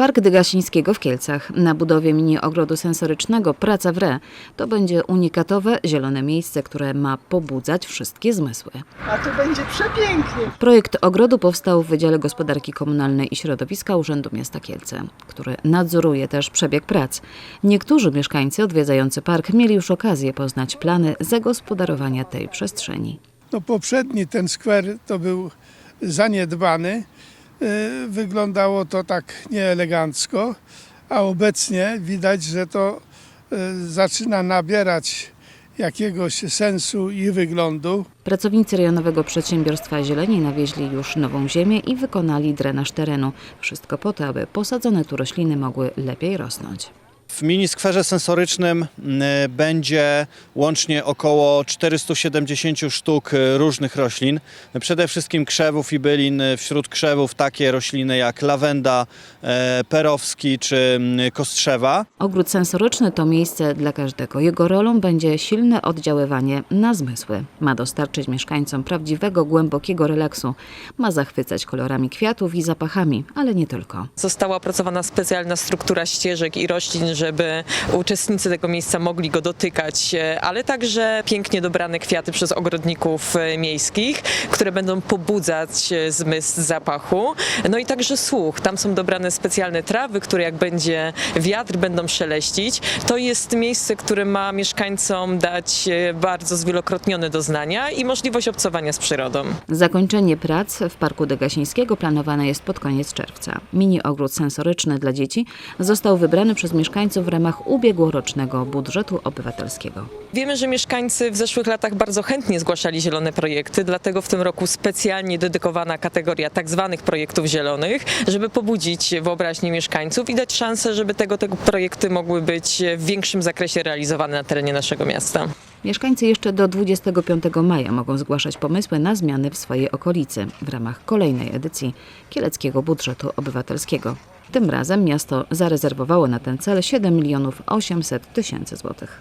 Park Dygasińskiego w Kielcach. Na budowie mini ogrodu sensorycznego Praca w Re. To będzie unikatowe, zielone miejsce, które ma pobudzać wszystkie zmysły. A tu będzie przepięknie. Projekt ogrodu powstał w Wydziale Gospodarki Komunalnej i Środowiska Urzędu Miasta Kielce, który nadzoruje też przebieg prac. Niektórzy mieszkańcy odwiedzający park mieli już okazję poznać plany zagospodarowania tej przestrzeni. No poprzedni ten skwer to był zaniedbany. Y, Wyglądało to tak nieelegancko, a obecnie widać, że to y, zaczyna nabierać jakiegoś sensu i wyglądu. Pracownicy rejonowego przedsiębiorstwa Zieleni nawieźli już nową ziemię i wykonali drenaż terenu. Wszystko po to, aby posadzone tu rośliny mogły lepiej rosnąć. W mini skwerze sensorycznym m, będzie łącznie około 470 sztuk e, różnych roślin. Przede wszystkim krzewów i bylin. Wśród krzewów takie rośliny jak lawenda, e, perowski czy kostrzewa. Ogród sensoryczny to miejsce dla każdego. Jego rolą będzie silne oddziaływanie na zmysły. Ma dostarczyć mieszkańcom prawdziwego, głębokiego relaksu. Ma zachwycać kolorami kwiatów i zapachami, ale nie tylko. Została opracowana specjalna struktura ścieżek i roślin, żeby uczestnicy tego miejsca mogli go dotykać, e, ale także pięknie dobrane kwiaty przez ogrodników e, miejskich, które będą pobudzać e, zmysł zapachu. No i także słuch. Tam są dobrane specjalne trawy, które jak będzie wiatr, będą szeleścić. To jest miejsce, które ma mieszkańcom dać bardzo zwielokrotnione doznania i możliwość obcowania z przyrodą. Zakończenie prac w Parku Degasińskiego planowane jest pod koniec czerwca. Mini ogród sensoryczny dla dzieci został wybrany przez mieszkańców w ramach ubiegłorocznego budżetu obywatelskiego. Wiemy, że mieszkańcy w zeszłych latach bardzo chętnie zgłaszali zielone projekty, dlatego w tym roku specjalnie dedykowana kategoria tak zwanych projektów zielonych, żeby pobudzić wyobraźnię mieszkańców i dać szansę, żeby tego, tego projekty mogły być w większym zakresie realizowane na terenie naszego miasta. Mieszkańcy jeszcze do 25 maja mogą zgłaszać pomysły na zmiany w swojej okolicy w ramach kolejnej edycji Kieleckiego Budżetu Obywatelskiego. Tym razem miasto zarezerwowało na ten cel 7 milionów 800 tysięcy złotych.